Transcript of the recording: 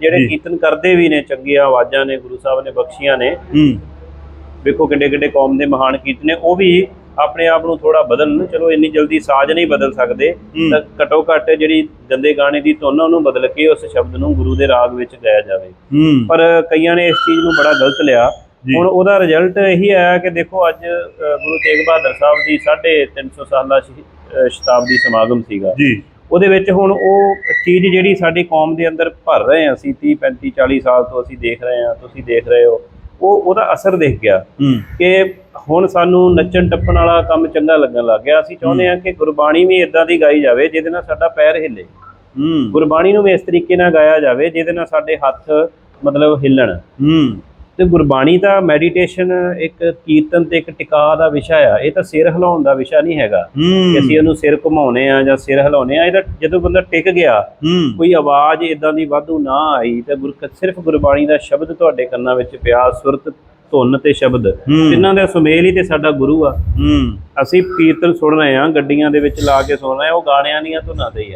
ਜਿਹੜੇ। ਕੀਰਤਨ ਕਰਦੇ ਵੀ ਨੇ ਚੰਗੀਆਂ ਆਵਾਜ਼ਾਂ ਨੇ ਗੁਰੂ ਸਾਹਿਬ ਨੇ ਬਖਸ਼ੀਆਂ ਨੇ। ਹੂੰ। ਵੇਖੋ ਕਿੱਡੇ ਕਿੱਡੇ ਕੌਮ ਦੇ ਮਹਾਨ ਕੀਰਤਨ ਨੇ ਉਹ ਵੀ ਆਪਣੇ ਆਪ ਨੂੰ ਥੋੜਾ ਬਦਲਣ ਚਲੋ ਇੰਨੀ ਜਲਦੀ ਸਾਜ਼ ਨਹੀਂ ਬਦਲ ਸਕਦੇ। ਤਾਂ ਘਟੋ ਘੱਟ ਜਿਹੜੀ ਗੰਦੇ ਗਾਣੇ ਦੀ ਧੁਨ ਉਹਨੂੰ ਬਦਲ ਕੇ ਉਸ ਸ਼ਬਦ ਨੂੰ ਗੁਰੂ ਦੇ ਰਾਗ ਵਿੱਚ ਗਾਇਆ ਜਾਵੇ। ਪਰ ਕਈਆਂ ਨੇ ਇਸ ਚੀਜ਼ ਨੂੰ ਬੜਾ ਗਲਤ ਲਿਆ। ਹੁਣ ਉਹਦਾ ਰਿਜ਼ਲਟ ਇਹੀ ਆਇਆ ਕਿ ਦੇਖੋ ਅੱਜ ਗੁਰੂ ਤੇਗ ਬਹਾਦਰ ਸਾਹਿਬ ਦੀ 350 ਸਾਲਾ ਸ਼ਤਾਬਦੀ ਸਮਾਗਮ ਸੀਗਾ। ਜੀ। ਉਹਦੇ ਵਿੱਚ ਹੁਣ ਉਹ ਚੀਜ਼ ਜਿਹੜੀ ਸਾਡੀ ਕੌਮ ਦੇ ਅੰਦਰ ਭਰ ਰਹੇ ਹਾਂ ਅਸੀਂ 30 35 40 ਸਾਲ ਤੋਂ ਅਸੀਂ ਦੇਖ ਰਹੇ ਹਾਂ ਤੁਸੀਂ ਦੇਖ ਰਹੇ ਹੋ ਉਹ ਉਹਦਾ ਅਸਰ ਦਿਖ ਗਿਆ। ਕਿ ਹੁਣ ਸਾਨੂੰ ਨੱਚਣ ਟੱਪਣ ਵਾਲਾ ਕੰਮ ਚੰਗਾ ਲੱਗਣ ਲੱਗ ਗਿਆ। ਅਸੀਂ ਚਾਹੁੰਦੇ ਹਾਂ। ਕਿ ਗੁਰਬਾਣੀ ਵੀ ਇਦਾਂ ਦੀ ਗਾਈ ਜਾਵੇ ਜਿਹਦੇ ਨਾਲ ਸਾਡਾ ਪੈਰ ਹਿੱਲੇ। ਗੁਰਬਾਣੀ ਨੂੰ ਵੀ ਇਸ ਤਰੀਕੇ ਨਾਲ ਗਾਇਆ ਜਾਵੇ ਜਿਹਦੇ ਨਾਲ ਸਾਡੇ ਹੱਥ ਮਤਲਬ ਹਿੱਲਣ। ਤੇ ਗੁਰਬਾਣੀ ਦਾ ਮੈਡੀਟੇਸ਼ਨ ਇੱਕ ਕੀਰਤਨ ਤੇ ਇੱਕ ਟਿਕਾ ਦਾ ਵਿਸ਼ਾ ਆ। ਇਹ ਤਾਂ ਸਿਰ ਹਿਲਾਉਣ ਦਾ ਵਿਸ਼ਾ ਨਹੀਂ ਹੈਗਾ। ਕਿ ਅਸੀਂ ਹੂੰ ਉਹਨੂੰ ਸਿਰ ਘੁਮਾਉਨੇ ਆ ਜਾਂ ਸਿਰ ਹਿਲਾਉਨੇ ਆ ਇਹਦਾ ਜਦੋਂ ਬੰਦਾ ਟਿਕ ਗਿਆ ਕੋਈ ਆਵਾਜ਼ ਇਦਾਂ ਦੀ ਵਾਧੂ ਨਾ ਆਈ ਤੇ ਗੁਰ ਸਿਰਫ ਗੁਰਬਾਣੀ ਦਾ ਸ਼ਬਦ ਤੁਹਾਡੇ ਕੰਨਾਂ ਵਿੱਚ ਪਿਆ ਸੁਰਤ ਧੁਨ ਤੇ ਸ਼ਬਦ। ਤਿੰਨਾਂ ਦਾ ਸੁਮੇਲ ਹੀ ਤੇ ਸਾਡਾ ਗੁਰੂ ਆ। ਅਸੀਂ ਕੀਰਤਨ ਸੁਣ ਰਹੇ ਆ ਗੱਡੀਆਂ ਦੇ ਵਿੱਚ ਲਾ ਕੇ ਸੁਣ ਰਹੇ ਆ ਉਹ ਗਾਣਿਆਂ ਦੀਆਂ ਧੁਨਾਂ ਤੇ ਹੀ ਆ।